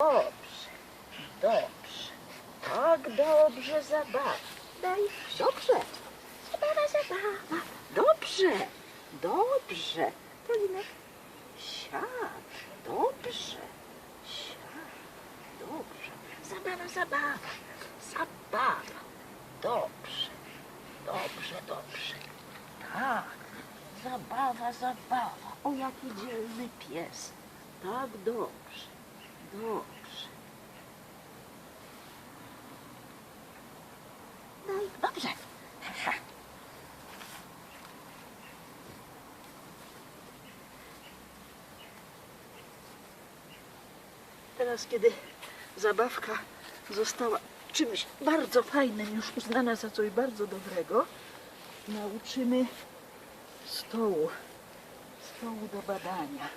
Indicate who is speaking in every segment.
Speaker 1: Dobrze, dobrze. Tak dobrze zabawa. Daj, dobrze. Zabawa, zabawa. Dobrze, dobrze. Polinek, siad. Dobrze, siad. Dobrze. Zabawa, zabawa. Zabawa. Dobrze, dobrze, dobrze. Tak, zabawa, zabawa. O, jaki dzielny pies. Tak, dobrze, dobrze. No i dobrze. Teraz, kiedy zabawka została czymś bardzo fajnym, już uznana za coś bardzo dobrego, nauczymy stołu, stołu do badania.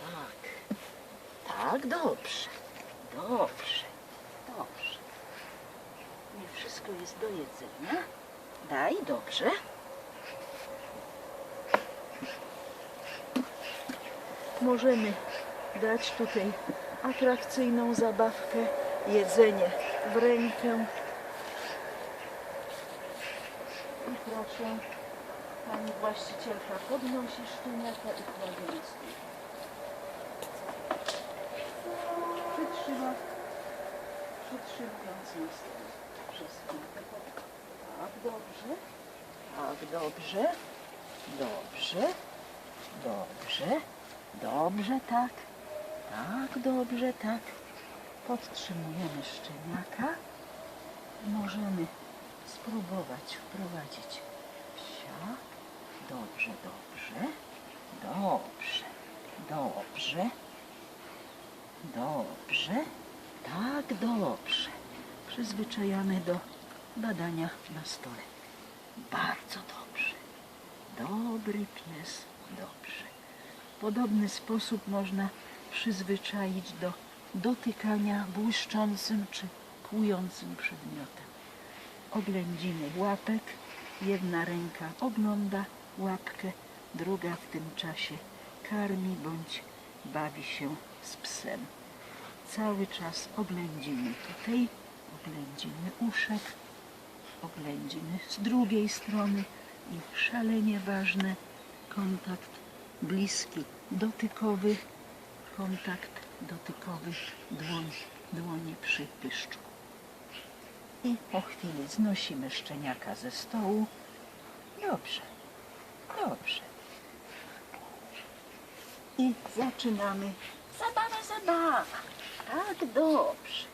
Speaker 1: Tak, tak, dobrze, dobrze, dobrze. Nie wszystko jest do jedzenia. Daj, dobrze. Możemy dać tutaj atrakcyjną zabawkę, jedzenie w rękę. I proszę, pani właścicielka podnosi szczeniaka i kładzie stół. Przytrzyma, przytrzymując stół przez. Tak, dobrze. Tak, dobrze. Dobrze. Dobrze. Dobrze, tak. Tak, dobrze, tak. Podtrzymujemy szczeniaka. Możemy spróbować wprowadzić psia. Dobrze, dobrze. Dobrze. Dobrze. Dobrze. Tak, dobrze. Przyzwyczajamy do badania na stole. Bardzo dobrze. Dobry pies, dobrze. Podobny sposób można przyzwyczaić do dotykania błyszczącym czy kłującym przedmiotem. Oględziny łapek, jedna ręka ogląda łapkę, druga w tym czasie karmi bądź bawi się z psem. Cały czas oględziny tutaj, oględziny uszek, oględziny z drugiej strony i szalenie ważne kontakt bliski, dotykowy, kontakt dotykowy dłoń, dłoni przy pyszczku. I po chwili znosimy szczeniaka ze stołu. Dobrze, dobrze. I zaczynamy. Zabawa, zabawa. Tak, dobrze.